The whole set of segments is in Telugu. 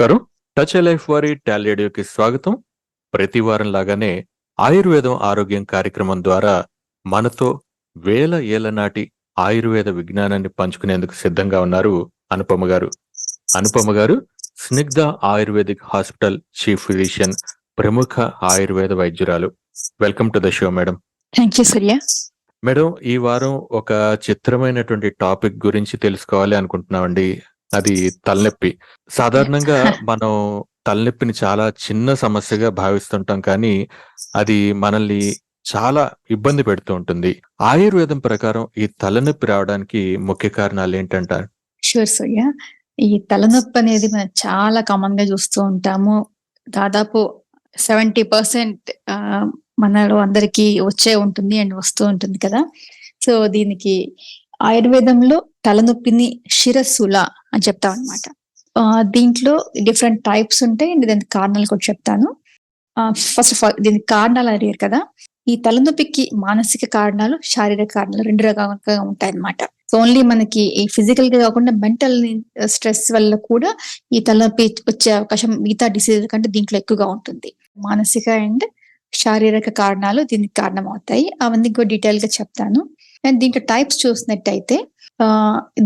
నమస్కారం. టచ్ ఏ లైఫ్ వారి టాలియేడియోకి స్వాగతం. ప్రతి వారం లాగానే ఆయుర్వేదం ఆరోగ్యం కార్యక్రమం ద్వారా మనతో వేల ఏళ్ళ నాటి ఆయుర్వేద విజ్ఞానాన్ని పంచుకునేందుకు సిద్ధంగా ఉన్నారు అనుపమ గారు. అనుపమ గారు Snigdha ayurvedic hospital chief physician ప్రముఖ ఆయుర్వేద వైద్యురాలు. Welcome to the show madam thank you Surya madam ఈ వారం ఒక చిత్రమైనటువంటి టాపిక్ గురించి తెలుసుకోవాలి అనుకుంటున్నామండి. అది తలనొప్పి. సాధారణంగా మనం తలనొప్పిని చాలా చిన్న సమస్యగా భావిస్తుంటాం కానీ అది మనల్ని చాలా ఇబ్బంది పెడుతూ ఉంటుంది. ఆయుర్వేదం ప్రకారం ఈ తలనొప్పి రావడానికి ముఖ్య కారణాలు ఏంటంటారు? షూర్ సూర్య ఈ తలనొప్పి అనేది మనం చాలా కామన్గా చూస్తూ ఉంటాము. దాదాపు సెవెంటీ పర్సెంట్ మనలో అందరికి వచ్చే ఉంటుంది అండ్ వస్తూ ఉంటుంది కదా. సో దీనికి ఆయుర్వేదంలో తలనొప్పిని శిరస్సుల అని చెప్తాం అనమాట దీంట్లో డిఫరెంట్ టైప్స్ ఉంటాయి. అండ్ దానికి కారణాలు కూడా చెప్తాను. ఫస్ట్ ఆఫ్ ఆల్ దీనికి కారణాలు అడిగారు కదా. ఈ తలనొప్పికి మానసిక కారణాలు శారీరక కారణాలు రెండు రకాలుగా ఉంటాయి అన్నమాట సో ఓన్లీ మనకి ఈ ఫిజికల్గా కాకుండా మెంటల్ స్ట్రెస్ వల్ల కూడా ఈ తలనొప్పి వచ్చే అవకాశం మిగతా డిసీజ్ కంటే దీంట్లో ఎక్కువగా ఉంటుంది. మానసిక అండ్ శారీరక కారణాలు దీనికి కారణం అవుతాయి అవన్నీ కూడా డీటెయిల్గా చెప్తాను. అండ్ దీంట్లో టైప్స్ చూసినట్టయితే ఆ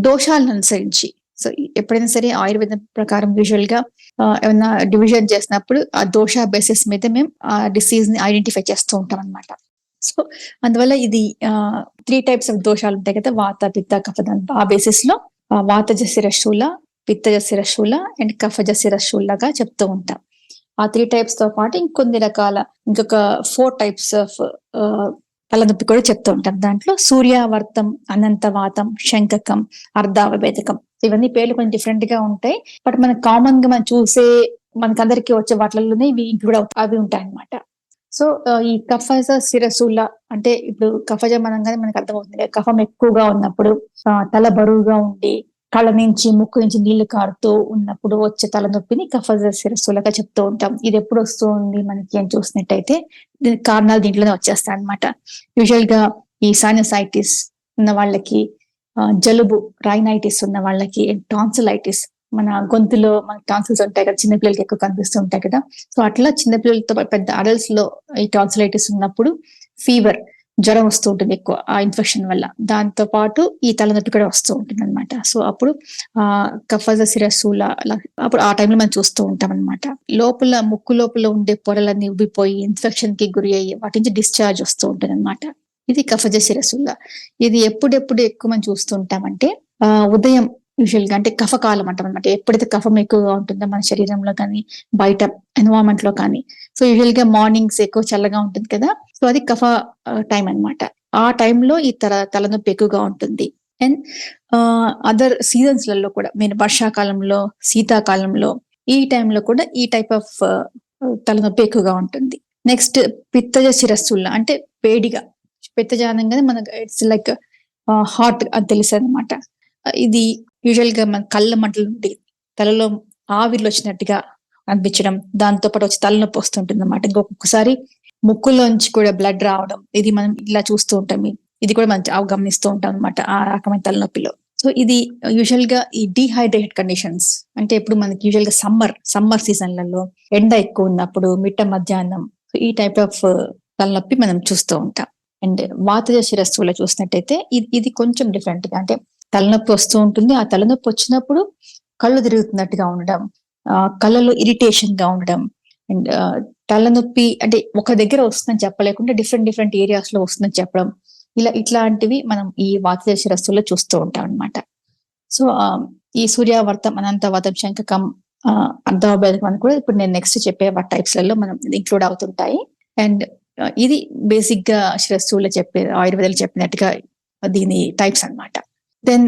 దోషాలను అనుసరించి. సో ఎప్పుడైనా సరే ఆయుర్వేదం ప్రకారం యూజువల్గా ఏమైనా డివిజన్ చేసినప్పుడు ఆ దోష బేసిస్ మీద మేము ఆ డిసీజ్ని ఐడెంటిఫై చేస్తూ ఉంటాం అనమాట సో అందువల్ల ఇది త్రీ టైప్స్ ఆఫ్ దోషాలు ఉంటాయి కదా వాత పిత్త కఫదం ఆ బేసిస్లో వాతజ శిరశూల పిత్తజ శిరశూల అండ్ కఫజ శిరశూలగా చెప్తూ ఉంటాం. ఆ త్రీ టైప్స్తో పాటు ఇంకొన్ని రకాల ఇంకొక ఫోర్ టైప్స్ ఆఫ్ తలనొప్పి కూడా చెప్తూ ఉంటాం దాంట్లో సూర్యావర్తం అనంతవాతం శంకకం అర్ధావభేదకం ఇవన్నీ పేర్లు కొంచెం డిఫరెంట్గా ఉంటాయి. బట్ మనం కామన్గా మనం చూసే మనకందరికీ వచ్చే వాటిల్లోనే ఇవి ఇంక్లూడ్ అవి ఉంటాయి అనమాట సో ఈ కఫజ శిరసుల అంటే ఇప్పుడు కఫజ మనంగానే మనకు అర్థమవుతుంది కఫం ఎక్కువగా ఉన్నప్పుడు తల బరువుగా ఉండి కళ్ళ నుంచి ముక్కు నుంచి నీళ్ళు కారుతూ ఉన్నప్పుడు వచ్చే తలనొప్పిని కఫజ శిరస్సులుగా చెప్తూ ఉంటాం. ఇది ఎప్పుడు వస్తుంది మనకి అని చూసినట్టయితే దీనికి కారణాలు దీంట్లోనే వచ్చేస్తాయి అనమాట యూజువల్గా ఈ సైనసైటిస్ ఉన్న వాళ్ళకి జలుబు రైనైటిస్ ఉన్న వాళ్ళకి టాన్సిలైటిస్ మన గొంతులో మన టాన్సిల్స్ ఉంటాయి కదా చిన్నపిల్లలకి ఎక్కువ కనిపిస్తూ ఉంటాయి కదా. సో అట్లా చిన్నపిల్లలతో పెద్ద అడల్ట్స్లో ఈ టాన్సిలైటిస్ ఉన్నప్పుడు ఫీవర్ జ్వరం వస్తూ ఉంటుంది ఎక్కువ ఆ ఇన్ఫెక్షన్ వల్ల. దాంతో పాటు ఈ తలనొప్పి కూడా వస్తూ ఉంటుంది అనమాట సో అప్పుడు ఆ కఫజ శిరస్సుల అప్పుడు ఆ టైంలో మనం చూస్తూ ఉంటాం అనమాట లోపల ముక్కు లోపల ఉండే పొరలన్నీ ఉబ్బిపోయి ఇన్ఫెక్షన్కి గురి అయ్యి వాటి నుంచి డిశ్చార్జ్ వస్తూ ఉంటుంది అనమాట ఇది కఫజ శిరస్సుల ఇది ఎప్పుడెప్పుడు ఎక్కువ మనం చూస్తుంటామంటే ఆ ఉదయం యూజువల్గా అంటే కఫకాలం అంటాం అనమాట ఎప్పుడైతే కఫం ఎక్కువగా ఉంటుందో మన శరీరంలో కానీ బయట ఎన్వైరన్మెంట్లో కానీ సో యూజువల్గా మార్నింగ్స్ ఎక్కువ చల్లగా ఉంటుంది కదా. సో అది కఫ టైం అనమాట ఆ టైంలో ఈ తల తలనొప్పి ఎక్కువగా ఉంటుంది. అండ్ అదర్ సీజన్స్లలో కూడా మీరు వర్షాకాలంలో శీతాకాలంలో ఈ టైంలో కూడా ఈ టైప్ ఆఫ్ తలనొప్పి ఎక్కువగా ఉంటుంది. నెక్స్ట్ పిత్తజ శిరస్సుల్లో అంటే వేడిగా. కదా మనకు ఇట్స్ లైక్ హాట్ అది తెలుసు అనమాట ఇది యూజువల్గా మన కళ్ళ మంటలు నుండి తలలో ఆవిర్లు వచ్చినట్టుగా అనిపించడం దాంతో పాటు వచ్చి తలనొప్పి వస్తుంటుంది అనమాట ఇంకొకసారి ముక్కులోంచి కూడా బ్లడ్ రావడం ఇది మనం ఇలా చూస్తూ ఉంటాం. ఇది కూడా మనం గమనిస్తూ ఉంటాం అనమాట ఆ రకమైన తలనొప్పిలో. సో ఇది యూజువల్గా ఈ డీహైడ్రేటెడ్ కండిషన్స్ అంటే ఇప్పుడు మనకి యూజువల్గా సమ్మర్ సమ్మర్ సీజన్లలో ఎండ ఎక్కువ ఉన్నప్పుడు మిట్ట మధ్యాహ్నం ఈ టైప్ ఆఫ్ uh, తలనొప్పి మనం చూస్తూ ఉంటాం. అండ్ వాతజ శిరస్సులో చూసినట్టయితే ఇది ఇది కొంచెం డిఫరెంట్గా అంటే తలనొప్పి వస్తూ ఉంటుంది. ఆ తలనొప్పి వచ్చినప్పుడు కళ్ళు తిరుగుతున్నట్టుగా ఉండడం కళ్ళలో ఇరిటేషన్గా ఉండడం. అండ్ తలనొప్పి అంటే ఒక దగ్గర వస్తుందని చెప్పలేకుండా డిఫరెంట్ డిఫరెంట్ ఏరియాస్లో వస్తుందని చెప్పడం. ఇలా ఇట్లాంటివి మనం ఈ వాతజ శిరస్సులో చూస్తూ ఉంటాం అనమాట సో ఈ సూర్యావర్తం అనంతవాతం శంకకం అర్ధవభేదకం అని కూడా ఇప్పుడు నేను నెక్స్ట్ చెప్పే టైప్స్లలో మనం ఇంక్లూడ్ అవుతుంటాయి. అండ్ ఇది బేసిక్గా శిరస్సులో చెప్పే ఆయుర్వేదాలు చెప్పినట్టుగా దీని టైప్స్ అనమాట దెన్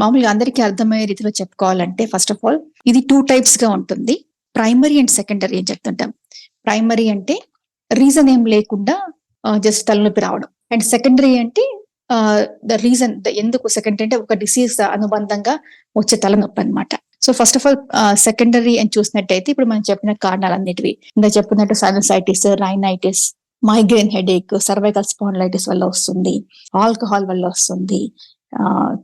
మామూలుగా అందరికీ అర్థమయ్యే రీతిలో చెప్పుకోవాలంటే ఫస్ట్ ఆఫ్ ఆల్ ఇది టూ టైప్స్గా ఉంటుంది. ప్రైమరీ అండ్ సెకండరీ అని చెప్తుంటాం. ప్రైమరీ అంటే రీజన్ ఏం లేకుండా uh, జస్ట్ తలనొప్పి రావడం. అండ్ సెకండరీ అంటే uh, ద రీజన్ ఎందుకు సెకండరీ అంటే ఒక డిసీజ్ అనుబంధంగా వచ్చే తలనొప్పి అనమాట so first of all secondary అని చూసినట్టయితే ఇప్పుడు మనం చెప్పిన కారణాలన్నిటివి. ఇంకా చెప్పినట్టు sinusitis rhinitis migraine headache cervical spondylitis వల్ల వస్తుంది ఆల్కహాల్ వల్ల వస్తుంది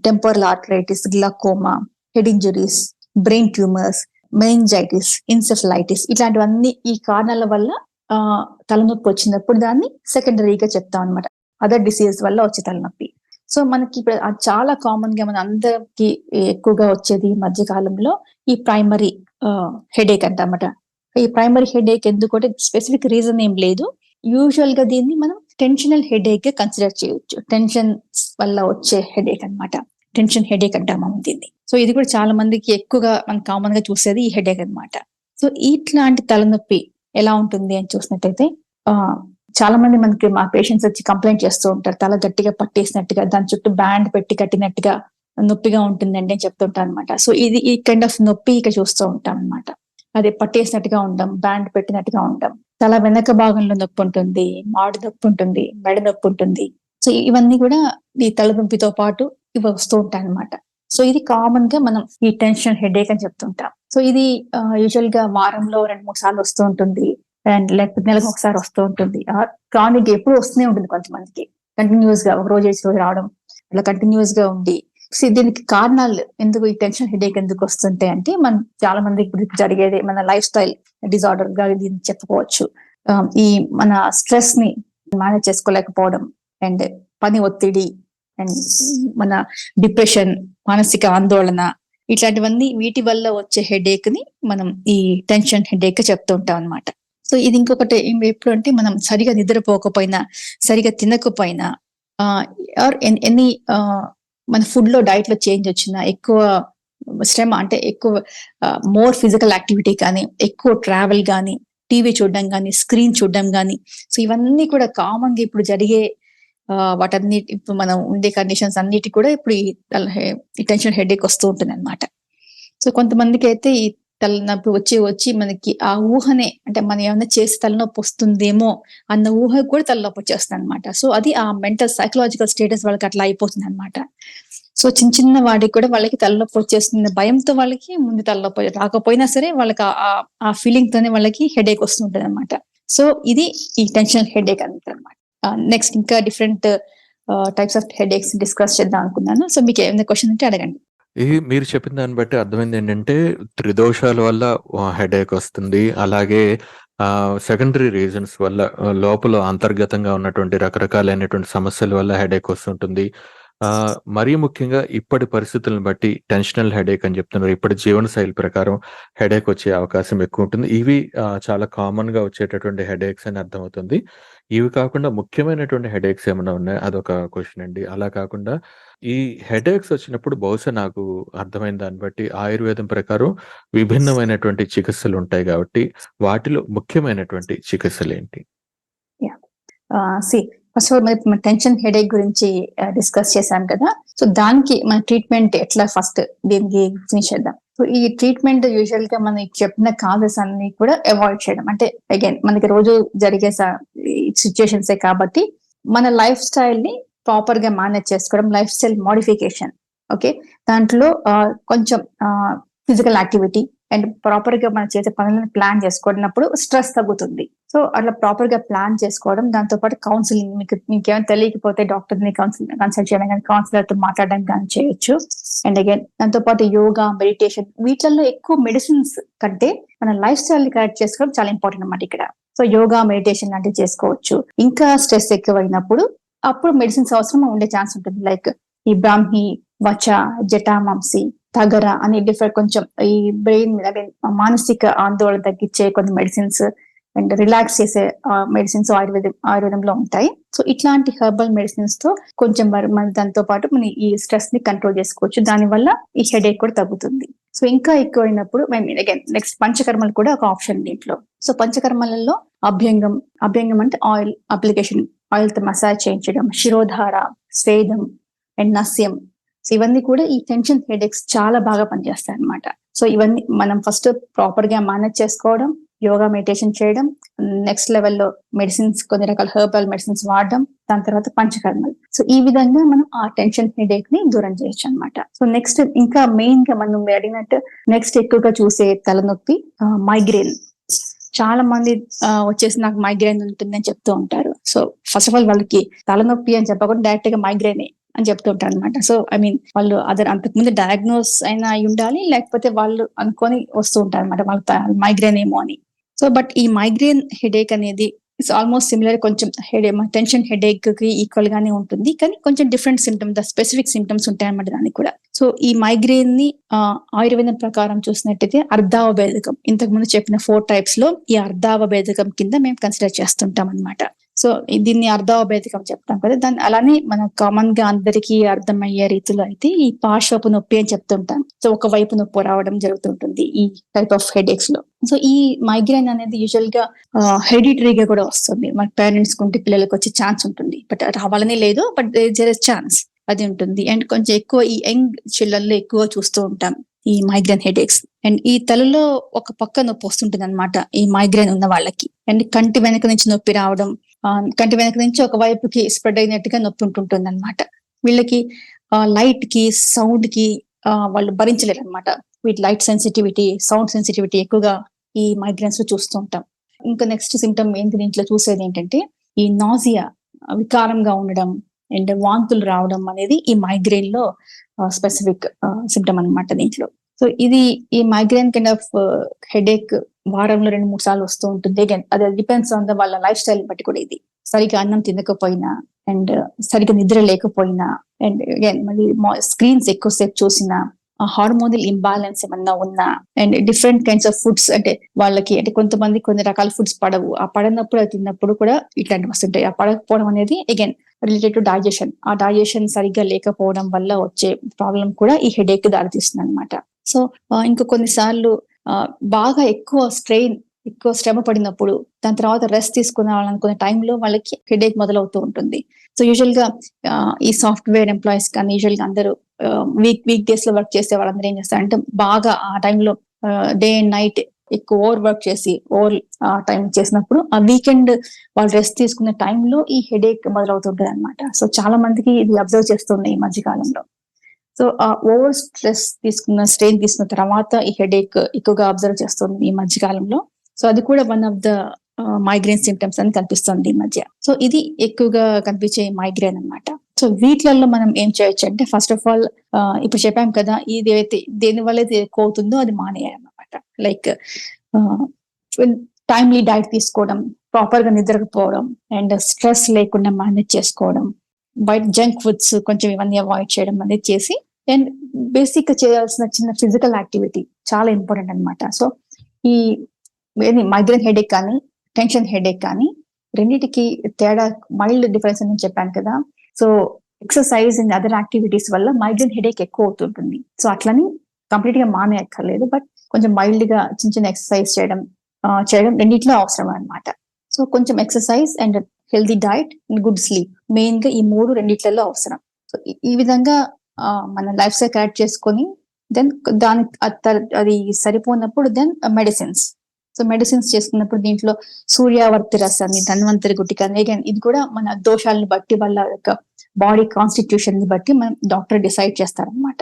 temporal arthritis glaucoma head injuries brain tumours meningitis encephalitis ఇట్లాంటివన్నీ ఈ కారణాల వల్ల ఆ తలనొప్పి వచ్చినప్పుడు దాన్ని సెకండరీగా చెప్తాం అనమాట అదర్ డిసీజ్ వల్ల వచ్చే తలనొప్పి. సో మనకి ఇప్పుడు చాలా కామన్గా మన అందరికి ఎక్కువగా వచ్చేది ఈ మధ్య కాలంలో ఈ ప్రైమరీ హెడేక్ అంటమాట ఈ ప్రైమరీ హెడేక్ ఎందుకంటే స్పెసిఫిక్ రీజన్ ఏం లేదు. యూజువల్గా దీన్ని మనం టెన్షనల్ హెడేక్గా కన్సిడర్ చేయొచ్చు. టెన్షన్ వల్ల వచ్చే హెడేక్ అన్నమాట. టెన్షన్ హెడేక్ అంటాం దీన్ని. సో ఇది కూడా చాలా మందికి ఎక్కువగా మనం కామన్గా చూసేది ఈ హెడేక్ అన్నమాట. సో ఇట్లాంటి తలనొప్పి ఎలా ఉంటుంది అని చూసినట్టయితే ఆ చాలా మంది మనకి మా పేషెంట్స్ వచ్చి కంప్లైంట్ చేస్తూ ఉంటారు. తల గట్టిగా పట్టేసినట్టుగా దాని చుట్టూ బ్యాండ్ పెట్టి కట్టినట్టుగా నొప్పిగా ఉంటుందండి అని చెప్తుంటాను అనమాట సో ఇది ఈ కైండ్ ఆఫ్ నొప్పి ఇక చూస్తూ ఉంటాం అనమాట అదే పట్టేసినట్టుగా ఉండడం బ్యాండ్ పెట్టినట్టుగా ఉండడం తల వెనక భాగంలో నొప్పి ఉంటుంది మాడు నొప్పి ఉంటుంది మెడ నొప్పి ఉంటుంది సో ఇవన్నీ కూడా ఈ తలనొప్పితో పాటు ఇవి వస్తూ ఉంటాయి అనమాట సో ఇది కామన్గా మనం ఈ టెన్షన్ హెడేక్ అని చెప్తుంటాం. సో ఇది యూజువల్గా వారంలో రెండు మూడు సార్లు వస్తూ ఉంటుంది. అండ్ లేకపోతే నెలకు ఒకసారి వస్తూ ఉంటుంది. క్రానిక్ ఎప్పుడు వస్తూనే ఉంటుంది కొంతమందికి. కంటిన్యూస్గా ఒక రోజు వేసి రోజు రావడం అలా కంటిన్యూస్గా ఉండి దీనికి కారణాలు ఎందుకు ఈ టెన్షన్ హెడేక్ ఎందుకు వస్తుంటాయి అంటే మనం చాలా మంది ఇప్పుడు జరిగేది మన లైఫ్ స్టైల్ డిజార్డర్గా దీన్ని చెప్పుకోవచ్చు. Um, ఈ మన స్ట్రెస్ని మేనేజ్ చేసుకోలేకపోవడం అండ్ పని ఒత్తిడి అండ్ మన డిప్రెషన్ మానసిక ఆందోళన ఇట్లాంటివన్నీ వీటి వల్ల వచ్చే హెడేక్ని మనం ఈ టెన్షన్ హెడేక్ చెప్తూ ఉంటాం అనమాట సో ఇది ఇంకొకటి ఎప్పుడు అంటే మనం సరిగా నిద్రపోకపోయినా సరిగా తినకపోయినా uh, ఆర్ ఎనీ మన ఫుడ్లో డైట్లో చేంజ్ వచ్చినా ఎక్కువ శ్రమ అంటే ఎక్కువ మోర్ ఫిజికల్ యాక్టివిటీ కానీ ఎక్కువ ట్రావెల్ కానీ టీవీ చూడడం కానీ స్క్రీన్ చూడడం కానీ. సో ఇవన్నీ కూడా కామన్గా ఇప్పుడు జరిగే వాటన్నిటి ఇప్పుడు మనం ఉండే కండిషన్స్ అన్నిటి కూడా ఇప్పుడు ఈ తల హె- ఈ టెన్షన్ హెడేక్ వస్తూ ఉంటుంది అనమాట సో కొంతమందికి అయితే ఈ తలనొప్పి వచ్చి వచ్చి మనకి ఆ ఊహనే అంటే మనం ఏమైనా చేసి తలనొప్పి వస్తుందేమో అన్న ఊహ కూడా తలనొప్పి వచ్చేస్తుంది అనమాట సో అది ఆ మెంటల్ సైకలాజికల్ స్టేటస్ వాళ్ళకి అట్లా అయిపోతుంది అనమాట సో చిన్న చిన్న వాడికి కూడా వాళ్ళకి తలనొప్పి వచ్చేస్తుంది. భయంతో వాళ్ళకి ముందు తలనొప్పి రాకపోయినా సరే వాళ్ళకి ఆ- ఆ- ఫీలింగ్ తోనే వాళ్ళకి హెడేక్ వస్తుంటది అనమాట సో ఇది ఈ టెన్షన్ హెడేక్ అంటారు అనమాట నెక్స్ట్ ఇంకా different types of headaches discuss చేద్దాం అనుకున్నాను. సో మీకు ఏమైనా క్వశ్చన్ ఉంటే అడగండి. ఇది మీరు చెప్పిన దాన్ని బట్టి అర్థమైంది ఏంటంటే త్రిదోషాల వల్ల హెడేక్ వస్తుంది. అలాగే సెకండరీ రీజన్స్ వల్ల లోపల అంతర్గతంగా ఉన్నటువంటి రకరకాలైనటువంటి సమస్యల వల్ల హెడేక్ వస్తుంటుంది. మరీ ముఖ్యంగా ఇప్పటి పరిస్థితులను బట్టి టెన్షనల్ హెడేక్ అని చెప్తున్నారు. ఇప్పటి జీవన శైలి ప్రకారం హెడేక్ వచ్చే అవకాశం ఎక్కువ ఉంటుంది. ఇవి చాలా కామన్గా వచ్చేటటువంటి హెడేక్స్ అని అర్థమవుతుంది. ఇవి కాకుండా ముఖ్యమైనటువంటి హెడేక్స్ ఏమైనా ఉన్నాయి? అదొక క్వశ్చన్ అండి. అలా కాకుండా ఈ హెడేక్స్ వచ్చినప్పుడు బహుశా నాకు అర్థమైన దాన్ని బట్టి ఆయుర్వేదం ప్రకారం విభిన్నమైనటువంటి చికిత్సలు ఉంటాయి కాబట్టి వాటిలో ముఖ్యమైనటువంటి చికిత్సలు ఏంటి సి ఫస్ట్ ఆఫ్ ఆల్ మన టెన్షన్ హెడేక్ గురించి డిస్కస్ చేశాం కదా. సో దానికి మన ట్రీట్మెంట్ ఎట్లా ఫస్ట్ దీనికి ఫినిష్ చేద్దాం. సో ఈ ట్రీట్మెంట్ యూజువల్గా మనం చెప్పిన కాజెస్ అన్ని కూడా అవాయిడ్ చేయడం. అంటే అగైన్ మనకి రోజు జరిగే సిచ్యుయేషన్స్ కాబట్టి మన లైఫ్ స్టైల్ని ప్రాపర్గా మేనేజ్ చేసుకోవడం లైఫ్ స్టైల్ మోడిఫికేషన్ ఓకే దాంట్లో ఆ, కొంచెం ఫిజికల్ యాక్టివిటీ అండ్ ప్రాపర్గా మనం చేసే పనులను ప్లాన్ చేసుకున్నప్పుడు స్ట్రెస్ తగ్గుతుంది. సో అట్లా ప్రాపర్గా ప్లాన్ చేసుకోవడం దాంతో పాటు కౌన్సిలింగ్ మీకు మీకు ఏమైనా తెలియకపోతే డాక్టర్ని కౌన్సిల్ కన్సల్ట్ చేయడం కానీ కౌన్సిలర్తో మాట్లాడడం కానీ చేయొచ్చు. అండ్ అగైన్ దాంతో పాటు యోగా మెడిటేషన్ వీటిల్లో ఎక్కువ మెడిసిన్స్ కంటే మన లైఫ్ స్టైల్ని కరెక్ట్ చేసుకోవడం చాలా ఇంపార్టెంట్ అన్నమాట ఇక్కడ. సో యోగా మెడిటేషన్ లాంటివి చేసుకోవచ్చు. ఇంకా స్ట్రెస్ ఎక్కువైనప్పుడు అప్పుడు మెడిసిన్స్ అవసరం ఉండే ఛాన్స్ ఉంటుంది. లైక్ ఈ బ్రాహ్మి వచ జటామాంసి తగర అని డిఫరెంట్ కొంచెం ఈ బ్రెయిన్ మీద మానసిక ఆందోళన తగ్గించే కొన్ని మెడిసిన్స్ అండ్ రిలాక్స్ చేసే మెడిసిన్స్ ఆయుర్వేదం ఆయుర్వేదంలో ఉంటాయి. సో ఇట్లాంటి హెర్బల్ మెడిసిన్స్తో కొంచెం మన దాంతో పాటు మన ఈ స్ట్రెస్ని కంట్రోల్ చేసుకోవచ్చు. దాని వల్ల ఈ హెడేక్ కూడా తగ్గుతుంది. సో ఇంకా ఎక్కువ అయినప్పుడు అగైన్ నెక్స్ట్ పంచకర్మలు కూడా ఒక ఆప్షన్ దీంట్లో. సో పంచకర్మలలో అభ్యంగం అభ్యంగం అంటే ఆయిల్ అప్లికేషన్ ఆయిల్తో మసాజ్ చేయించడం శిరోధార స్వేదం అండ్ నస్యం సో ఇవన్నీ కూడా ఈ టెన్షన్ హెడేక్స్ చాలా బాగా పనిచేస్తాయి అనమాట సో ఇవన్నీ మనం ఫస్ట్ ప్రాపర్గా మేనేజ్ చేసుకోవడం యోగా మెడిటేషన్ చేయడం నెక్స్ట్ లెవెల్లో మెడిసిన్స్ కొన్ని రకాల హెర్బల్ మెడిసిన్స్ వాడడం దాని తర్వాత పంచకర్మలు. సో ఈ విధంగా మనం ఆ టెన్షన్ హెడేక్ని దూరం చేయొచ్చు అనమాట సో నెక్స్ట్ ఇంకా మెయిన్గా మనం అడిగినట్టు నెక్స్ట్ ఎక్కువగా చూసే తలనొప్పి మైగ్రేన్ చాలా మంది ఆ, వచ్చేసి నాకు మైగ్రేన్ ఉంటుందని చెప్తూ ఉంటారు. సో ఫస్ట్ ఆఫ్ ఆల్ వాళ్ళకి తలనొప్పి అని చెప్పకుండా డైరెక్ట్గా మైగ్రేన్ అని చెప్తుంటారు అనమాట సో ఐ మీన్ వాళ్ళు అదర్ అంతకుముందు డయాగ్నోస్ అయినా అయి ఉండాలి లేకపోతే వాళ్ళు అనుకొని వస్తూ ఉంటారు అనమాట వాళ్ళ మైగ్రేన్ ఏమో అని. సో బట్ ఈ మైగ్రేన్ హెడేక్ అనేది ఇట్స్ ఆల్మోస్ట్ సిమిలర్ కొంచెం హెడే టెన్షన్ హెడేక్కి ఈక్వల్ గానే ఉంటుంది కానీ కొంచెం different symptom the specific symptoms ఉంటాయి అనమాట దానికి కూడా. సో ఈ మైగ్రేన్ని ఆ, ఆయుర్వేదం ప్రకారం చూసినట్టయితే అర్ధావ భేదకం ఇంతకు ముందు చెప్పిన ఫోర్ టైప్స్లో ఈ అర్ధావ భేదకం కింద మేము కన్సిడర్ చేస్తుంటాం అన్నమాట. సో దీన్ని అర్ధావ చెప్తాం కదా. దాన్ని అలానే మనం కామన్గా అందరికీ అర్థమయ్యే రీతిలో అయితే ఈ పార్శ్వపు నొప్పి అని చెప్తుంటాం. సో ఒక వైపు నొప్పి రావడం జరుగుతుంటుంది ఈ టైప్ ఆఫ్ హెడేక్స్లో. సో ఈ మైగ్రేన్ అనేది యూజువల్గా హెడిటరీగా కూడా వస్తుంది. మన పేరెంట్స్ కుంటే పిల్లలకు వచ్చే ఛాన్స్ ఉంటుంది. బట్ రావాలని లేదు బట్ జర్ ఛాన్స్ అది ఉంటుంది. అండ్ కొంచెం ఎక్కువ ఈ యంగ్ చిల్లల్లో ఎక్కువ చూస్తూ ఉంటాం ఈ మైగ్రేన్ హెడేక్స్ అండ్ ఈ తలలో ఒక పక్క నొప్పి వస్తుంటుంది అనమాట ఈ మైగ్రేన్ ఉన్న వాళ్ళకి. అండ్ కంటి వెనక నుంచి నొప్పి రావడం కంటి వెనక నుంచి ఒక వైపుకి స్ప్రెడ్ అయినట్టుగా నొప్పి ఉంటుంటుంది అనమాట వీళ్ళకి లైట్కి సౌండ్కి వాళ్ళు భరించలేరు అనమాట వీటి లైట్ సెన్సిటివిటీ సౌండ్ సెన్సిటివిటీ ఎక్కువగా ఈ మైగ్రేన్స్లో చూస్తూ ఉంటాం. ఇంకా నెక్స్ట్ సిమ్టమ్ ఏంటి దీంట్లో చూసేది ఏంటంటే ఈ నాజియా వికారంగా ఉండడం అండ్ వాంతులు రావడం అనేది ఈ మైగ్రేన్లో స్పెసిఫిక్ సిమ్టమ్ అన్నమాట దీంట్లో. సో ఇది ఈ మైగ్రేన్ కైండ్ ఆఫ్ హెడేక్ వారంలో రెండు మూడు సార్లు వస్తూ ఉంటుంది. అగైన్ అది డిపెండ్స్ ఆన్ ద వాళ్ళ లైఫ్ స్టైల్ బట్టి కూడా ఇది. సరిగ్గా అన్నం తినకపోయినా అండ్ uh, సరిగ్గా నిద్ర లేకపోయినా అండ్ అగైన్ మళ్ళీ స్క్రీన్స్ ఎక్కువసేపు చూసినా హార్మోనల్ ఇంబాలెన్స్ ఏమన్నా ఉన్నా and different kinds of foods అంటే వాళ్ళకి అంటే కొంతమంది కొన్ని రకాల ఫుడ్స్ పడవు. ఆ పడనప్పుడు అది తిన్నప్పుడు కూడా ఇట్లాంటివి వస్తుంటాయి. ఆ పడకపోవడం అనేది అగైన్ రిలేటెడ్ టు డైజెషన్ ఆ డైజెషన్ సరిగ్గా లేకపోవడం వల్ల వచ్చే ప్రాబ్లం కూడా ఈ హెడేక్ దారితీస్తుంది అనమాట సో ఇంకా కొన్నిసార్లు బాగా ఎక్కువ స్ట్రెయిన్ ఎక్కువ శ్రమ పడినప్పుడు దాని తర్వాత రెస్ట్ తీసుకున్నాలనుకునే టైంలో వాళ్ళకి హెడేక్ మొదలవుతూ ఉంటుంది. సో యూజువల్గా ఈ సాఫ్ట్వేర్ ఎంప్లాయీస్ కానీ యూజువల్గా అందరూ వీక్ వీక్ డేస్లో వర్క్ చేసే వాళ్ళందరూ ఏం చేస్తారంటే బాగా ఆ టైంలో డే అండ్ నైట్ ఎక్కువ ఓవర్ వర్క్ చేసి ఓవర్ టైం చేసినప్పుడు ఆ వీకెండ్ వాళ్ళు రెస్ట్ తీసుకునే టైంలో ఈ హెడేక్ మొదలవుతుంటది అనమాట సో చాలా మందికి ఇది అబ్జర్వ్ చేస్తుంది ఈ మధ్య కాలంలో సో ఆ ఓవర్ స్ట్రెస్ తీసుకున్న స్ట్రెయిన్ తీసుకున్న తర్వాత ఈ హెడేక్ ఎక్కువగా అబ్జర్వ్ చేస్తుంది ఈ మధ్య కాలంలో. సో అది కూడా one of the migraine symptoms అని కనిపిస్తుంది ఈ మధ్య. సో ఇది ఎక్కువగా కనిపించే మైగ్రేన్ అన్నమాట. సో వీటిలలో మనం ఏం చేయొచ్చు అంటే ఫస్ట్ ఆఫ్ ఆల్ ఇప్పుడు చెప్పాం కదా ఇది ఏదైతే దేని వల్ల అయితే ఎక్కువ అవుతుందో అది మానేయాలన్నమాట లైక్ టైమ్లీ డైట్ తీసుకోవడం ప్రాపర్గా నిద్రకపోవడం అండ్ స్ట్రెస్ లేకుండా మేనేజ్ చేసుకోవడం బయట జంక్ ఫుడ్స్ కొంచెం ఇవన్నీ అవాయిడ్ చేయడం అనేది చేసి అండ్ బేసిక్గా చేయాల్సిన చిన్న ఫిజికల్ యాక్టివిటీ చాలా ఇంపార్టెంట్ అన్నమాట. సో ఈ మైగ్రేన్ హెడేక్ కానీ టెన్షన్ హెడేక్ కానీ రెండింటికి తేడా మైల్డ్ డిఫరెన్స్ అని చెప్పాను కదా. So exercise and other activities వల్ల మైగ్రేన్ హెడేక్ ఎక్కువ అవుతుంటుంది. సో అట్లని కంప్లీట్గా మానేయక్కర్లేదు బట్ కొంచెం మైల్డ్గా చిన్న చిన్న ఎక్సర్సైజ్ చేయడం చేయడం రెండిట్లో అవసరం అన్నమాట సో కొంచెం exercise and healthy diet and good sleep. మెయిన్గా ఈ మూడు రెండిట్లలో అవసరం. సో ఈ- విధంగా ఆ, మన లైఫ్ స్టైల్ కరెక్ట్ చేసుకొని దెన్ దాని అది సరిపోనప్పుడు దెన్ మెడిసిన్స్. సో మెడిసిన్స్ చేసుకున్నప్పుడు దీంట్లో సూర్యావర్తి రసాన్ని ధన్వంతరి గుట్టిక again ఇది కూడా మన దోషాలను బట్టి వాళ్ళ యొక్క బాడీ కాన్స్టిట్యూషన్ని బట్టి మనం డాక్టర్ డిసైడ్ చేస్తారనమాట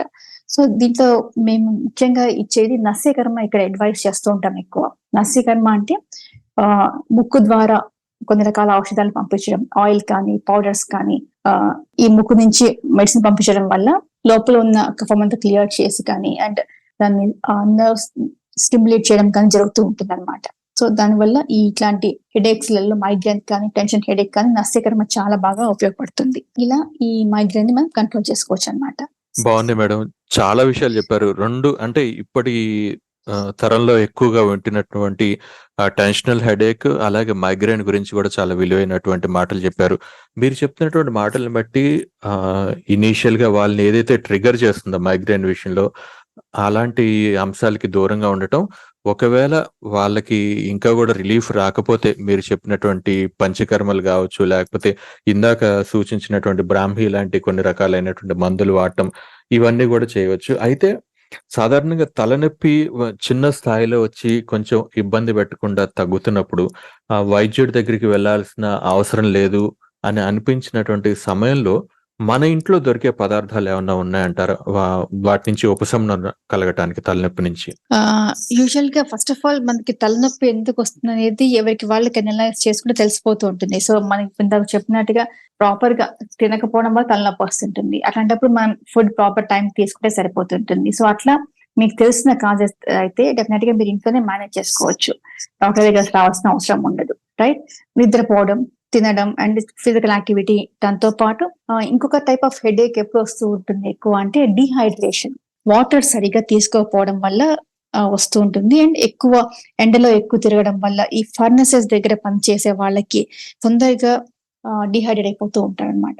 సో దీంట్లో మేము ముఖ్యంగా ఇచ్చేది నస్యకర్మ ఇక్కడ అడ్వైస్ చేస్తూ ఉంటాం ఎక్కువ. నస్యకర్మ అంటే ఆ ముక్కు ద్వారా కొన్ని రకాల ఔషధాలు పంపించడం ఆయిల్ కానీ పౌడర్స్ కానీ ఈ ముక్కు నుంచి మెడిసిన్ పంపించడం వల్ల లోపల ఉన్న కఫం అంతా క్లియర్ చేసి కానీ అండ్ దాన్ని నర్వ్స్ స్టిమ్యులేట్ చేయడం కానీ జరుగుతూ ఉంటుంది అనమాట సో దానివల్ల ఈ ఇట్లాంటి హెడేక్స్లలో మైగ్రేన్ కానీ టెన్షన్ హెడేక్ కానీ నస్యకర్మ చాలా బాగా ఉపయోగపడుతుంది. ఇలా ఈ మైగ్రేన్ని మనం కంట్రోల్ చేసుకోవచ్చు అనమాట బాగుంది మేడం. చాలా విషయాలు చెప్పారు. రెండు అంటే ఇప్పటి తరంలో ఎక్కువగా వింటున్నటువంటి టెన్షనల్ హెడేక్ అలాగే మైగ్రేన్ గురించి కూడా చాలా విలువైనటువంటి మాటలు చెప్పారు. మీరు చెప్తున్నటువంటి మాటలను బట్టి ఇనీషియల్గా వాళ్ళని ఏదైతే ట్రిగర్ చేస్తుందో మైగ్రేన్ విషయంలో అలాంటి అంశాలకి దూరంగా ఉండటం ఒకవేళ వాళ్ళకి ఇంకా కూడా రిలీఫ్ రాకపోతే మీరు చెప్పినటువంటి పంచకర్మలు కావచ్చు లేకపోతే ఇందాక సూచించినటువంటి బ్రాహ్మీ లాంటి కొన్ని రకాలైనటువంటి మందులు వాడటం ఇవన్నీ కూడా చేయవచ్చు. అయితే సాధారణంగా తలనొప్పి చిన్న స్థాయిలో వచ్చి కొంచెం ఇబ్బంది పెట్టకుండా తగ్గుతున్నప్పుడు ఆ వైద్యుడి దగ్గరికి వెళ్ళాల్సిన అవసరం లేదు అని అనిపించినటువంటి సమయంలో మన ఇంట్లో దొరికే పదార్థాలు ఏమన్నా ఉన్నాయంటారు వా వాటి నుంచి ఉపశమనం కలగటానికి తలనొప్పి నుంచి? యూజువల్గా ఫస్ట్ ఆఫ్ ఆల్ మనకి తలనొప్పి ఎందుకు వస్తుందో అనేది ఎవరికి వాళ్ళకి అనలైజ్ చేసుకుంటే తెలిసిపోతూ ఉంటుంది. సో, మనకి ఇందాక చెప్పినట్టుగా ప్రాపర్గా తినకపోవడం వల్ల తలనొప్పి వస్తుంటుంది. అట్లాంటప్పుడు మనం ఫుడ్ ప్రాపర్ టైం తీసుకుంటే సరిపోతుంటుంది. సో, అట్లా మీకు తెలిసిన కాజెస్ అయితే డెఫినెట్గా మీరు ఇంట్లోనే మేనేజ్ చేసుకోవచ్చు. డాక్టర్ దగ్గర రావాల్సిన అవసరం ఉండదు. రైట్? నిద్రపోవడం, తినడం అండ్ ఫిజికల్ యాక్టివిటీ దాంతో పాటు ఇంకొక టైప్ ఆఫ్ హెడేక్ ఎప్పుడు వస్తూ ఉంటుంది ఎక్కువ అంటే డిహైడ్రేషన్ వాటర్ సరిగా తీసుకోకపోవడం వల్ల వస్తూ ఉంటుంది. అండ్ ఎక్కువ ఎండలో ఎక్కువ తిరగడం వల్ల ఈ ఫర్నసెస్ దగ్గర పనిచేసే వాళ్ళకి తొందరగా డిహైడ్రేట్ అయిపోతూ ఉంటారనమాట.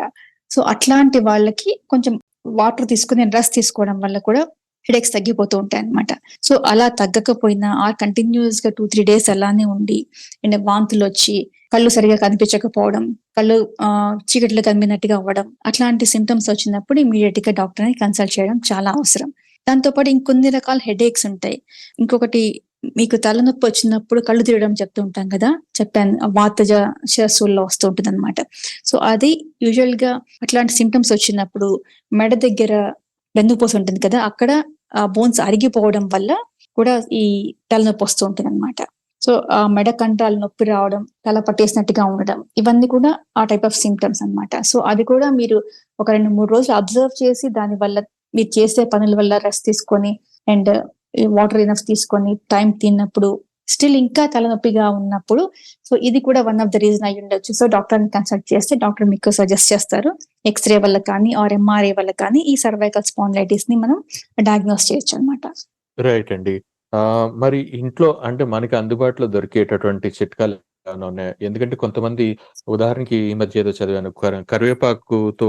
సో, అట్లాంటి వాళ్ళకి కొంచెం వాటర్ తీసుకొని రెస్ట్ తీసుకోవడం వల్ల కూడా హెడేక్స్ తగ్గిపోతూ ఉంటాయన్నమాట. సో, అలా తగ్గకపోయినా ఆర్ కంటిన్యూయస్‌గా 2, 3 డేస్ అలానే ఉండి అండ్ వాంతులొచ్చి, కళ్ళు సరిగా కనిపించకపోవడం, కళ్ళు ఆహ్, చీకట్లో కమ్మినట్టుగా అవ్వడం అట్లాంటి సింటమ్స్ వచ్చినప్పుడు ఇమ్మీడియేట్‌గా డాక్టర్‌ని కన్సల్ట్ చేయడం చాలా అవసరం. దాంతో పాటు ఇంకొన్ని రకాల హెడేక్స్ ఉంటాయి. ఇంకొకటి మీకు తలనొప్పి వచ్చినప్పుడు కళ్ళు తిరగడం చెప్తూ ఉంటాం కదా! చెప్పాను వాతజ శిరస్సుల్లో వస్తూ ఉంటుందన్నమాట. సో, అది యూజువల్గా అట్లాంటి సింటమ్స్ వచ్చినప్పుడు మెడ దగ్గర వెన్నుపూస ఉంటుంది కదా! అక్కడ బోన్స్ అరిగిపోవడం వల్ల కూడా ఈ తలనొప్పి వస్తూ ఉంటుందన్నమాట. సో, ఆ మెడ కండరాలు నొప్పి రావడం, తల పట్టేసినట్టుగా ఉండడం ఇవన్నీ కూడా ఆ టైప్ ఆఫ్ సింప్టమ్స్ అన్నమాట. సో, అది కూడా మీరు ఒక 2, 3 రోజులు అబ్జర్వ్ చేసి దాని వల్ల మీరు చేసే పనుల వల్ల రెస్ట్ తీసుకొని అండ్ వాటర్ ఇనఫ్ తీసుకొని టైం తిన్నప్పుడు స్టిల్ ఇంకా తలనొప్పిగా ఉన్నప్పుడు సో, ఇది కూడా వన్ ఆఫ్ ద రీజన్ అయ్యుండొచ్చు. సో, డాక్టర్‌ని కన్సల్ట్ చేస్తే డాక్టర్ మీకు సజెస్ట్ చేస్తారు. ఎక్స్‌రే వల్ల కానీ ఆర్ ఎంఆర్ఏ వల్ల కానీ ఈ సర్వైకల్ స్పాండిలైటిస్‌ని మనం డయాగ్నోస్ చేయొచ్చన్నమాట. రైట్ అండి. మరి ఇంట్లో అంటే మనకి అందుబాటులో దొరికేటటువంటి చిట్కాలు ఉన్నాయా? ఎందుకంటే కొంతమంది ఉదాహరణకి ఈ మధ్య ఏదో చదివాను. కర కరివేపాకుతో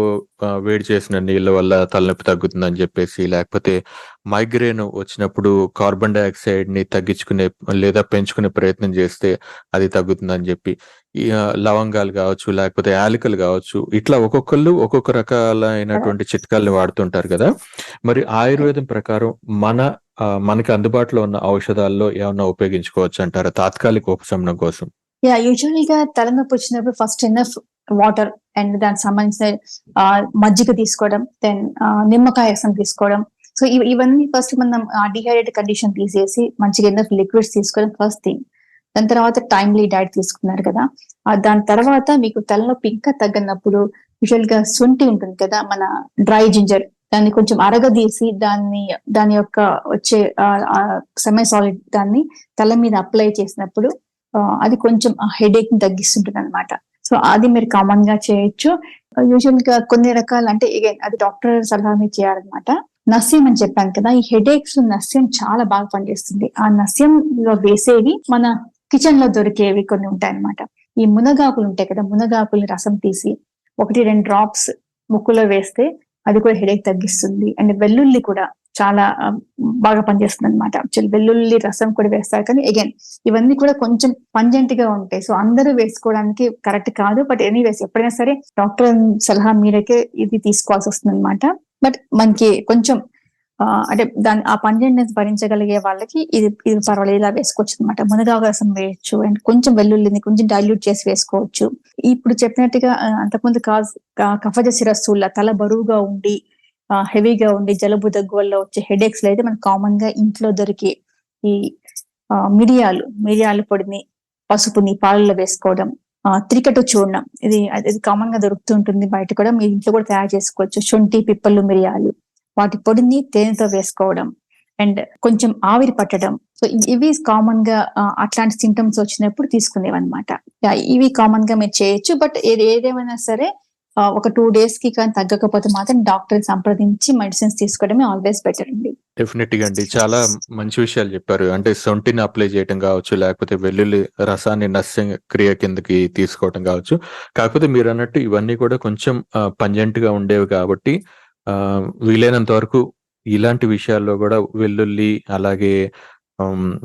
వేడి చేసిన నీళ్ళ వల్ల తలనొప్పి తగ్గుతుందని చెప్పేసి, లేకపోతే మైగ్రేన్ వచ్చినప్పుడు కార్బన్ డయాక్సైడ్‌ని తగ్గించుకునే లేదా పెంచుకునే ప్రయత్నం చేస్తే అది తగ్గుతుందని చెప్పి, లవంగాలు కావచ్చు, లేకపోతే యాలకులు కావచ్చు, ఇట్లా ఒక్కొక్కళ్ళు ఒక్కొక్క రకాలైనటువంటి చిట్కాల్ని వాడుతుంటారు కదా! మరి ఆయుర్వేదం ప్రకారం మన మనకి అందుబాటులో ఉన్న ఔషధాల్లో ఏమన్నా ఉపయోగించుకోవచ్చంటారా తాత్కాలిక ఉపశమనం కోసం? యాహ్! యూజువల్‌గా తలనొప్పి వచ్చినప్పుడు ఫస్ట్ ఎనఫ్ వాటర్ అండ్ దానికి సంబంధించిన మజ్జిగ తీసుకోవడం, దెన్ నిమ్మకాయ రసం తీసుకోవడం. సో, ఇవి ఇవన్నీ ఫస్ట్ మనం డిహైడ్రేట్ కండిషన్ తీసేసి మంచిగా ఎనఫ్ లిక్విడ్స్ తీసుకోవడం ఫస్ట్ థింగ్. దాని తర్వాత టైమ్‌లీ డైట్ తీసుకున్నారు కదా! దాని తర్వాత మీకు తలనొప్పి ఇంకా తగ్గనప్పుడు యూజువల్‌గా శుంఠి ఉంటుంది కదా! మన డ్రై జింజర్ దాన్ని కొంచెం అరగదీసి దాన్ని దాని యొక్క వచ్చే ఆహ్, సెమీ సాలిడ్ దాన్ని తల మీద అప్లై చేసినప్పుడు అది కొంచెం ఆ తగ్గిస్తుంటుంది అనమాట సో, అది మీరు కామన్గా చేయొచ్చు. యూజువల్‌గా కొన్ని రకాల అంటే అది డాక్టర్ సలహా మీద చేయాలన్నమాట. నస్యం అని చెప్పాను కదా! ఈ హెడేక్స్ నస్యం చాలా బాగా పనిచేస్తుంది. ఆ నస్యంలో వేసేవి మన కిచెన్లో దొరికేవి కొన్ని ఉంటాయన్నమాట. ఈ మునగాకులు ఉంటాయి కదా! మునగాకుల్ని రసం తీసి 1, 2 డ్రాప్స్ ముక్కులో వేస్తే అది కూడా హెడేక్ తగ్గిస్తుంది. అండ్ వెల్లుల్లి కూడా చాలా బాగా పనిచేస్తుందన్నమాట. యాక్చువల్లీ వెల్లుల్లి రసం కూడా వేస్తారు కానీ అగైన్ ఇవన్నీ కూడా కొంచెం పంజెంట్‌గా ఉంటాయి. సో, అందరూ వేసుకోవడానికి కరెక్ట్ కాదు. బట్ ఎనీవేస్ ఎప్పుడైనా సరే డాక్టర్ సలహా మీరకే ఇది తీసుకోవాల్సి వస్తుందన్నమాట. బట్ మనకి కొంచెం అంటే దాని ఆ పంజెంట్‌నెస్ భరించగలిగే వాళ్ళకి ఇది ఇది పర్వాలేదు ఇలా వేసుకోవచ్చన్నమాట. మునగాకు రసం వేయొచ్చు అండ్ కొంచెం వెల్లుల్లిని కొంచెం డైల్యూట్ చేసి వేసుకోవచ్చు. ఇప్పుడు చెప్పినట్టుగా అంతకుముందు కాజ్ కఫజ శిరస్సుల తల బరువుగా ఉండి హెవీగా ఉండి జలుబు, దగ్గు వల్ల వచ్చే హెడేక్స్ అయితే మనకు కామన్‌గా ఇంట్లో దొరికే ఈ మిరియాలు, మిరియాల పొడిని, పసుపుని పాలలో వేసుకోవడం, త్రికటు చూర్ణం ఇది అది కామన్గా దొరుకుతుంటుంది బయట కూడా. మీ ఇంట్లో కూడా తయారు చేసుకోవచ్చు. శొంఠి, పిప్పలు మిరియాలు వాటి పొడిని తేనెతో వేసుకోవడం అండ్ కొంచెం ఆవిరి పట్టడం. సో, ఇవి కామన్గా అట్లాంటి సింటమ్స్ వచ్చినప్పుడు తీసుకునేవన్నమాట. ఇవి ఇవి కామన్‌గా మీరు చేయొచ్చు. బట్ ఏది ఏదేమైనా సరే ఒక టూ డేస్కి కానీ తగ్గకపోతే మాత్రం డాక్టర్‌ని సంప్రదించి మెడిసిన్స్ తీసుకోవడమే ఆల్వేస్ బెటర్ అండి. డెఫినెట్‌గా అండి. చాలా మంచి విషయాలు చెప్పారు. అంటే సొంటిని అప్లై చేయటం కావచ్చు, లేకపోతే వెల్లుల్లి రసాన్ని నస్య క్రియ కిందకి తీసుకోవటం కావచ్చు. కాకపోతే మీరు అన్నట్టు ఇవన్నీ కూడా కొంచెం పంజెంట్ పంజెంట్‌గా ఉండేవి కాబట్టి ఆహ్, వీలైనంత వరకు ఇలాంటి విషయాల్లో కూడా వెల్లుల్లి అలాగే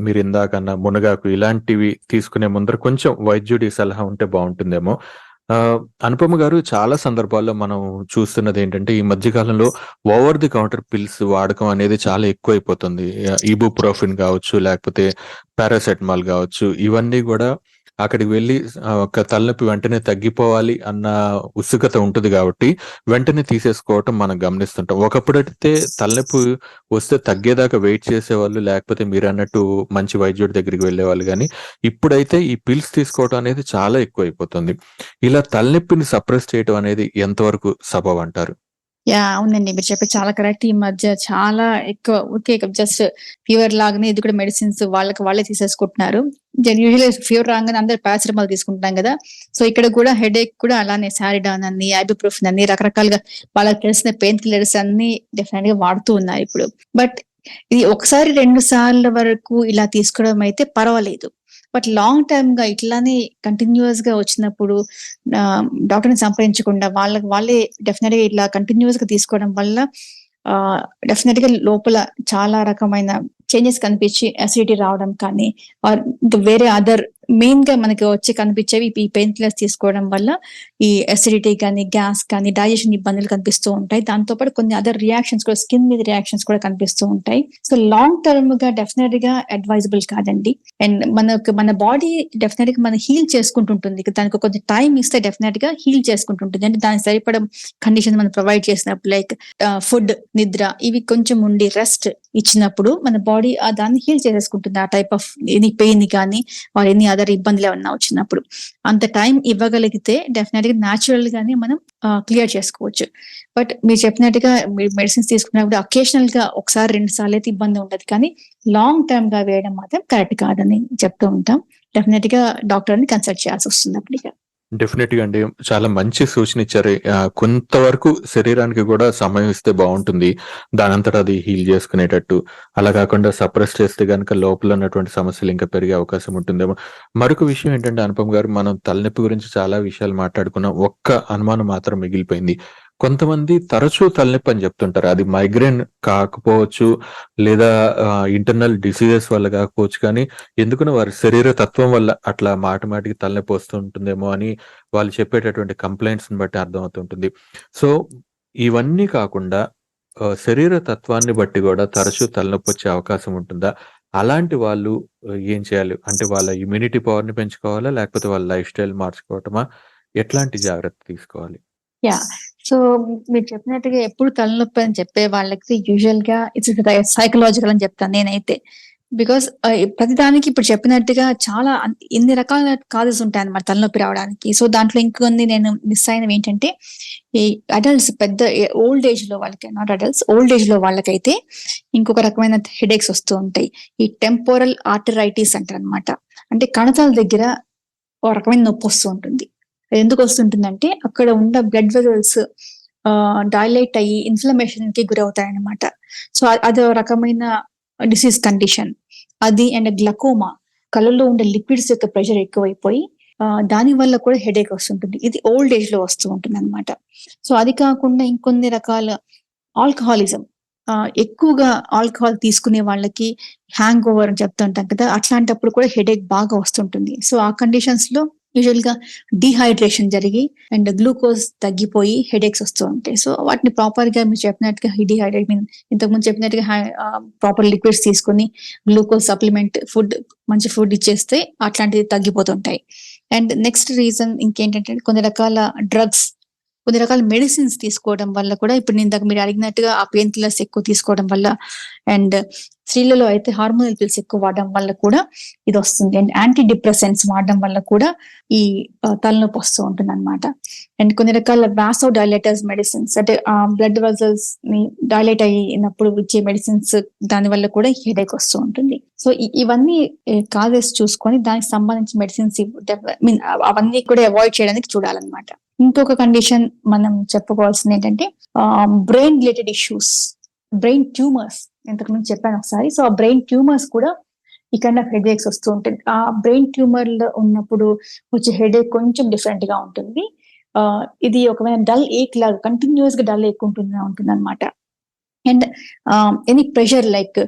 మీరు ఇందాకన్నా మునగాకు ఇలాంటివి తీసుకునే ముందర కొంచెం వైద్యుడి సలహా ఉంటే బాగుంటుందేమో అనుపమ గారు చాలా సందర్భాల్లో మనం చూస్తున్నదేంటంటే ఈ మధ్య కాలంలో ఓవర్ ది కౌంటర్ పిల్స్ వాడకం అనేది చాలా ఎక్కువైపోతుంది. ఆహ్, ఇబుప్రోఫెన్ కావచ్చు, లేకపోతే పారాసెటమాల్ కావచ్చు. ఇవన్నీ కూడా అక్కడికి వెళ్ళి ఒక తలనొప్పి వెంటనే తగ్గిపోవాలి అన్న ఉత్సుకత ఉంటుంది కాబట్టి వెంటనే తీసేసుకోవటం మనం గమనిస్తుంటాం. ఒకప్పుడైతే తలనొప్పి వస్తే తగ్గేదాకా వెయిట్ చేసేవాళ్ళు లేకపోతే మీరు అన్నట్టు మంచి వైద్యుడి దగ్గరికి వెళ్ళేవాళ్ళు కానీ ఇప్పుడైతే ఈ పిల్స్ తీసుకోవడం అనేది చాలా ఎక్కువ అయిపోతుంది ఇలా తలనొప్పిని సప్రెస్ చేయడం అనేది ఎంతవరకు సబబ్ అంటారు? యా అవునండి. మీరు చెప్పే చాలా కరెక్ట్. ఈ మధ్య చాలా ఎక్కువ ఓకే జస్ట్ ఫీవర్ లాగానే ఇది కూడా మెడిసిన్స్ వాళ్ళకి వాళ్ళే తీసేసుకుంటున్నారు. యూజువల్లీ ఫీవర్ రాగానే అందరు పారాసిటమాల్ తీసుకుంటాం కదా. సో ఇక్కడ కూడా హెడేక్ కూడా అలానే సారిడాన్ అని ఐబిప్రూఫిన్ అని రకరకాలుగా వాళ్ళకి తెలిసిన పెయిన్ కిల్లర్స్ అన్ని డెఫినెట్గా వాడుతూ ఉన్నారు ఇప్పుడు. బట్ ఇది ఒకసారి రెండు సార్ల వరకు ఇలా తీసుకోవడం అయితే పర్వాలేదు. బట్ లాంగ్ టర్మ్గా ఇట్లానే కంటిన్యూస్గా వచ్చినప్పుడు డాక్టర్ని సంప్రదించకుండా వాళ్ళకి వాళ్ళే డెఫినెట్గా ఇట్లా కంటిన్యూస్గా తీసుకోవడం వల్ల డెఫినెట్గా లోపల చాలా రకమైన చేంజెస్ కనిపించి అసిడిటీ రావడం కానీ ఇంకా వేరే అదర్ మెయిన్గా మనకి వచ్చి కనిపించేవి ఈ పెయిన్ కిల్లర్స్ తీసుకోవడం వల్ల ఈ అసిడిటీ కానీ గ్యాస్ కానీ డైజెషన్ ఇబ్బందులు కనిపిస్తూ ఉంటాయి. దాంతో పాటు కొన్ని అదర్ రియాక్షన్స్ కూడా స్కిన్ మీద రియాక్షన్స్ కూడా కనిపిస్తూ ఉంటాయి. సో లాంగ్ టర్మ్గా డెఫినెట్గా అడ్వైజబుల్ కాదండి. అండ్ మనకు మన బాడీ డెఫినెట్గా మన హీల్ చేసుకుంటుంటుంది. దానికి కొంచెం టైం ఇస్తే డెఫినెట్గా హీల్ చేసుకుంటుంటుంది. అంటే దానికి సరిపడ కండిషన్ మనం ప్రొవైడ్ చేసినప్పుడు లైక్ ఫుడ్ నిద్ర ఇవి కొంచెం ఉండి రెస్ట్ ఇచ్చినప్పుడు మన బాడీ దాన్ని హీల్ చేసేసుకుంటుంది. ఆ టైప్ ఆఫ్ ఎనీ పెయిన్ కానీ ఆర్ ఎనీ అదర్ ఇబ్బందులు ఏమన్నా వచ్చినప్పుడు. అంత టైం ఇవ్వగలిగితే డెఫినెట్గా న్యాచురల్ గానే మనం క్లియర్ చేసుకోవచ్చు. బట్ మీరు చెప్పినట్టుగా మీరు మెడిసిన్స్ తీసుకున్నప్పుడు అకేషనల్గా ఒకసారి రెండు సార్లు అయితే ఇబ్బంది ఉండదు. కానీ లాంగ్ టర్మ్గా వేయడం మాత్రం కరెక్ట్ కాదని చెప్తూ ఉంటాం. డెఫినెట్గా డాక్టర్ని కన్సల్ట్ చేయాల్సి వస్తుంది అప్పటిగా డెఫినెట్గా అండి. చాలా మంచి సూచన ఇచ్చారు. కొంతవరకు శరీరానికి కూడా సమయం ఇస్తే బాగుంటుంది. దానంతట అది హీల్ చేసుకునేటట్టు. అలా కాకుండా సప్రెస్ చేస్తే గనక లోపల ఉన్నటువంటి సమస్యలు ఇంకా పెరిగే అవకాశం ఉంటుందేమో మరొక విషయం ఏంటంటే అనుపమ్ గారు మనం తలనొప్పి గురించి చాలా విషయాలు మాట్లాడుకున్నాం. ఒక్క అనుమానం మాత్రం మిగిలిపోయింది. కొంతమంది తరచూ తలనొప్పి అని చెప్తుంటారు. అది మైగ్రేన్ కాకపోవచ్చు లేదా ఇంటర్నల్ డిసీజెస్ వల్ల కాకపోవచ్చు కానీ ఎందుకునో వారి శరీర తత్వం వల్ల అట్లా మాటి మాటికి తలనొప్పి వస్తుంటుందేమో అని వాళ్ళు చెప్పేటటువంటి కంప్లైంట్స్ని బట్టి అర్థమవుతుంటుంది. సో ఇవన్నీ కాకుండా శరీర తత్వాన్ని బట్టి కూడా తరచూ తలనొప్పి వచ్చే అవకాశం ఉంటుందా? అలాంటి వాళ్ళు ఏం చేయాలి? అంటే వాళ్ళ ఇమ్యూనిటీ పవర్ని పెంచుకోవాలా? లేకపోతే వాళ్ళ లైఫ్ స్టైల్ మార్చుకోవటమా? ఎట్లాంటి జాగ్రత్త తీసుకోవాలి? యా. సో మీరు చెప్పినట్టుగా ఎప్పుడు తలనొప్పి అని చెప్పే వాళ్ళకి యూజువల్గా ఇట్స్ సైకలాజికల్ అని చెప్తాను నేనైతే. బికాస్ uh, ప్రతిదానికి ఇప్పుడు చెప్పినట్టుగా చాలా ఇన్ని రకాల కాజెస్ ఉంటాయి అన్నమాట తలనొప్పి రావడానికి. సో దాంట్లో ఇంకొన్ని నేను మిస్ అయినవి ఏంటంటే ఈ అడల్ట్స్ పెద్ద ఓల్డ్ ఏజ్లో వాళ్ళకి నాట్ అడల్ట్స్ ఓల్డ్ ఏజ్లో వాళ్ళకైతే ఇంకొక రకమైన హెడేక్స్ వస్తూ ఉంటాయి. ఈ టెంపోరల్ ఆర్టరైటిస్ అంటారు అనమాట అంటే కణతాల దగ్గర ఒక రకమైన నొప్పి వస్తూ ఉంటుంది. ఎందుకు వస్తుంటుందంటే అక్కడ ఉన్న బ్లడ్ వెజల్స్ డైలైట్ అయ్యి ఇన్ఫ్లమేషన్కి గురవుతాయనమాట సో అదో రకమైన డిసీజ్ కండిషన్ అది అండ్ గ్లకోమా కళ్ళలో ఉండే లిక్విడ్స్ యొక్క ప్రెషర్ ఎక్కువైపోయి దాని వల్ల కూడా హెడేక్ వస్తుంటుంది. ఇది ఓల్డ్ ఏజ్లో వస్తూ ఉంటుంది అనమాట సో అది కాకుండా ఇంకొన్ని రకాల ఆల్కహాలిజం ఎక్కువగా ఆల్కహాల్ తీసుకునే వాళ్ళకి హ్యాంగ్ ఓవర్ అని చెప్తుంటాం కదా అట్లాంటప్పుడు కూడా హెడేక్ బాగా వస్తుంటుంది. సో ఆ కండిషన్స్లో యూజువల్గా డిహైడ్రేషన్ జరిగి అండ్ గ్లూకోజ్ తగ్గిపోయి హెడేక్స్ వస్తూ ఉంటాయి. సో వాటిని ప్రాపర్గా మీరు చెప్పినట్టుగా డిహైడ్రేట్ మీన్ ఇంతకుముందు చెప్పినట్టుగా ప్రాపర్ లిక్విడ్స్ తీసుకుని గ్లూకోజ్ సప్లిమెంట్ ఫుడ్ మంచి ఫుడ్ ఇచ్చేస్తే అట్లాంటివి తగ్గిపోతుంటాయి. అండ్ నెక్స్ట్ రీజన్ ఇంకేంటంటే కొన్ని రకాల డ్రగ్స్ కొన్ని రకాల మెడిసిన్స్ తీసుకోవడం వల్ల కూడా ఇప్పుడు నేను ఇందాక మీరు అడిగినట్టుగా ఆ పెయిన్ కిల్లర్స్ ఎక్కువ తీసుకోవడం వల్ల అండ్ స్త్రీలలో అయితే హార్మోనల్ పిల్స్ ఎక్కువ వాడడం వల్ల కూడా ఇది వస్తుంది. అండ్ యాంటీ డిప్రెసెంట్స్ వాడడం వల్ల కూడా ఈ తలనొప్పి వస్తూ ఉంటుంది అనమాట అండ్ కొన్ని రకాల వ్యాసో డైలేటర్స్ మెడిసిన్స్ అంటే బ్లడ్ వెజల్స్ని డైలేట్ అయినప్పుడు ఇచ్చే మెడిసిన్స్ దాని వల్ల కూడా హెడేక్ వస్తూ ఉంటుంది. సో ఇవన్నీ కాజెస్ చూసుకొని దానికి సంబంధించిన మెడిసిన్స్ మీన్ అవన్నీ కూడా అవాయిడ్ చేయడానికి చూడాలన్నమాట. ఇంకొక కండిషన్ మనం చెప్పుకోవాల్సింది ఏంటంటే brain related issues brain tumours ఇంతకుముందు చెప్పాను ఒకసారి. సో ఆ బ్రెయిన్ ట్యూమర్స్ కూడా ఈ కైండ్ ఆఫ్ హెడేక్స్ వస్తూ ఉంటుంది. ఆ బ్రెయిన్ ట్యూమర్లో ఉన్నప్పుడు వచ్చే హెడేక్ కొంచెం డిఫరెంట్గా ఉంటుంది. ఆ ఇది ఒకవేళ డల్ ఏక్ లాగా కంటిన్యూస్గా డల్ ఏక్ ఉంటుంది ఉంటుంది అనమాట అండ్ ఎనీ ప్రెషర్ లైక్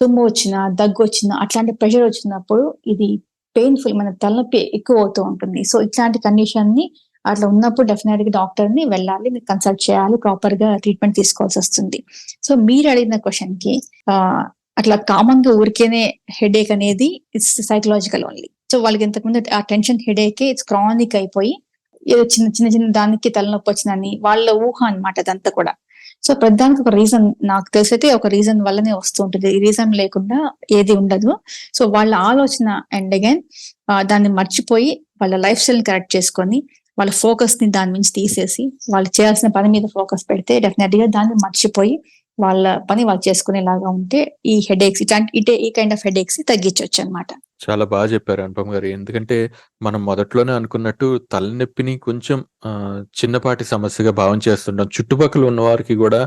తుమ్ము వచ్చిన దగ్గు వచ్చిన అట్లాంటి ప్రెషర్ వచ్చినప్పుడు ఇది పెయిన్ఫుల్ మన తలనొప్పి ఎక్కువ అవుతూ ఉంటుంది. సో ఇట్లాంటి కండిషన్ని అట్లా ఉన్నప్పుడు డెఫినెట్గా డాక్టర్ని వెళ్ళాలి మీరు కన్సల్ట్ చేయాలి ప్రాపర్గా ట్రీట్మెంట్ తీసుకోవాల్సి వస్తుంది. సో మీరు అడిగిన క్వశ్చన్కి అట్లా కామన్గా ఊరికేనే హెడేక్ అనేది ఇట్స్ సైకలాజికల్ ఓన్లీ సో వాళ్ళకి ఇంతకుముందు ఆ టెన్షన్ హెడేక్ ఇట్స్ క్రానిక్ అయిపోయి ఏదో చిన్న చిన్న చిన్న దానికి తలనొప్పి వచ్చిందని వాళ్ళ ఊహ అన్నమాట అదంతా కూడా. సో ప్రతిదానికి ఒక రీజన్ నాకు తెలిసైతే ఒక రీజన్ వల్లనే వస్తూ ఉంటుంది. ఈ రీజన్ లేకుండా ఏది ఉండదు. సో వాళ్ళ ఆలోచన అండ్ అగైన్ దాన్ని మర్చిపోయి వాళ్ళ లైఫ్ స్టైల్ కరెక్ట్ చేసుకొని వాళ్ళ ఫోకస్ని దాని నుంచి తీసేసి వాళ్ళు చేయాల్సిన పని మీద ఫోకస్ పెడితే డెఫినెట్గా దాన్ని మర్చిపోయి వాళ్ళ పని వాళ్ళు చేసుకునేలాగా ఉంటే ఈ హెడేక్స్ ఇట్లాంటి ఇటే ఈ కైండ్ ఆఫ్ హెడేక్స్ తగ్గించవచ్చు అనమాట చాలా బాగా చెప్పారు అనుపమ్ గారు. ఎందుకంటే మనం మొదట్లోనే అనుకున్నట్టు తలనొప్పిని కొంచెం చిన్నపాటి సమస్యగా భావం చేస్తుంటాం. చుట్టుపక్కల ఉన్న వారికి కూడా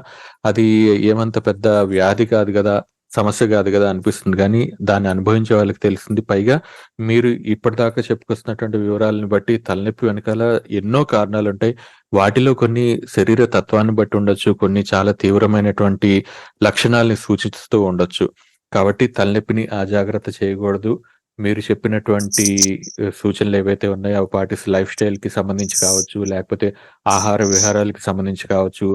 అది ఏమంత పెద్ద వ్యాధి కాదు కదా సమస్య కాదు కదా అనిపిస్తుంది కానీ దాన్ని అనుభవించే వాళ్ళకి తెలిసింది పైగా మీరు ఇప్పటిదాకా చెప్పుకొస్తున్నటువంటి వివరాలను బట్టి తలనొప్పి వెనకాల ఎన్నో కారణాలు ఉంటాయి వాటిలో కొన్ని శరీర తత్వాన్ని బట్టి ఉండొచ్చు. కొన్ని చాలా తీవ్రమైనటువంటి లక్షణాలని సూచిస్తూ ఉండొచ్చు. కాబట్టి తలనొప్పిని ఆ జాగ్రత్త చేయకూడదు మీరు చెప్పినటువంటి సూచనలు ఏవైతే ఉన్నాయో అవి పాటిస్ లైఫ్ స్టైల్‌కి సంబంధించి కావచ్చు, లేకపోతే ఆహార విహారాలకి సంబంధించి కావచ్చు,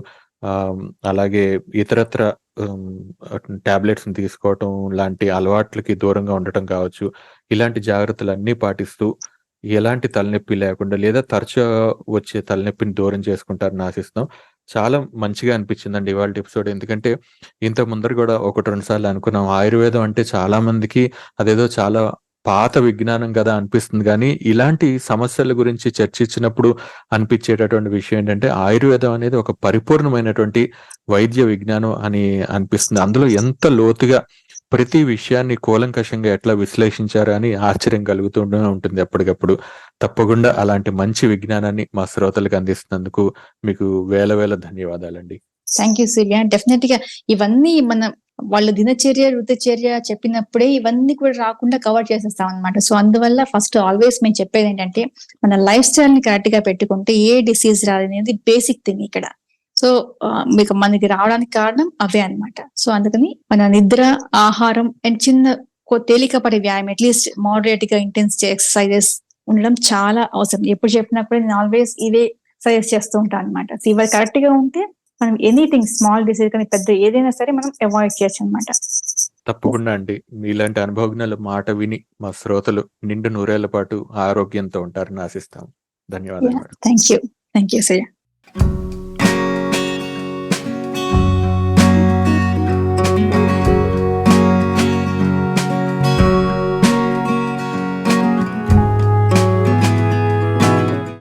అలాగే ఇతరత్ర టాబ్లెట్స్‌ని తీసుకోవటం లాంటి అలవాట్లకి దూరంగా ఉండటం కావచ్చు. ఇలాంటి జాగ్రత్తలు అన్ని పాటిస్తూ ఎలాంటి తలనొప్పి లేకుండా లేదా తరచుగా వచ్చే తలనొప్పిని దూరం చేసుకుంటారని ఆశిస్తున్నాం. చాలా మంచిగా అనిపించిందండి ఇవాళ ఎపిసోడ్. ఎందుకంటే ఇంత ముందర కూడా ఒకటి రెండు సార్లు అనుకున్నాం. ఆయుర్వేదం అంటే చాలా మందికి అదేదో చాలా పాత విజ్ఞానం కదా అనిపిస్తుంది కానీ ఇలాంటి సమస్యల గురించి చర్చించినప్పుడు అనిపించేటటువంటి విషయం ఏంటంటే, ఆయుర్వేదం అనేది ఒక పరిపూర్ణమైనటువంటి వైద్య విజ్ఞానం అని అనిపిస్తుంది. అందులో ఎంత లోతుగా ప్రతి విషయాన్ని కూలంకషంగా ఎట్లా విశ్లేషించారు అని ఆశ్చర్యం కలుగుతూనే ఉంటుంది ఎప్పటికప్పుడు. తప్పకుండా అలాంటి మంచి విజ్ఞానాన్ని మా శ్రోతలకు అందిస్తున్నందుకు మీకు వేల వేల ధన్యవాదాలండి. Thank you Surya. డెఫినెట్గా ఇవన్నీ మనం వాళ్ళ దినచర్య, ఋతుచర్య చెప్పినప్పుడే ఇవన్నీ కూడా రాకుండా కవర్ చేసేస్తాం అనమాట సో, అందువల్ల ఫస్ట్ ఆల్వేస్ మేము చెప్పేది ఏంటంటే మన లైఫ్ స్టైల్ని కరెక్ట్గా పెట్టుకుంటే ఏ డిసీజ్ రాదనేది బేసిక్ థింగ్ ఇక్కడ. సో, మీకు మనకి రావడానికి కారణం అవే అన్నమాట. సో, అందుకని మన నిద్ర, ఆహారం అండ్ చిన్న తేలికపడే వ్యాయామం అట్‌లీస్ట్ మోడరేట్‌గా ఇంటెన్స్ ఎక్సర్‌సైజెస్ ఉండడం చాలా అవసరం. ఎప్పుడు చెప్పినప్పుడు నేను ఆల్వేస్ ఇవే సజెస్ట్ చేస్తూ ఉంటాను అన్నమాట. సో, ఇవి కరెక్ట్‌గా ఉంటే మనం ఎనీథింగ్ స్మాల్ డిసీజ్ కానీ పెద్ద ఏదైనా సరే మనం అవాయిడ్ చేయొచ్చన్నమాట. తప్పకుండా అండి. మీలాంటి అనుభవజ్ఞుల మాట విని మా శ్రోతలు నిండు నూరేళ్ళ పాటు ఆరోగ్యంతో ఉంటారని ఆశిస్తాం. ధన్యవాదాలు. Thank you. Thank you Surya.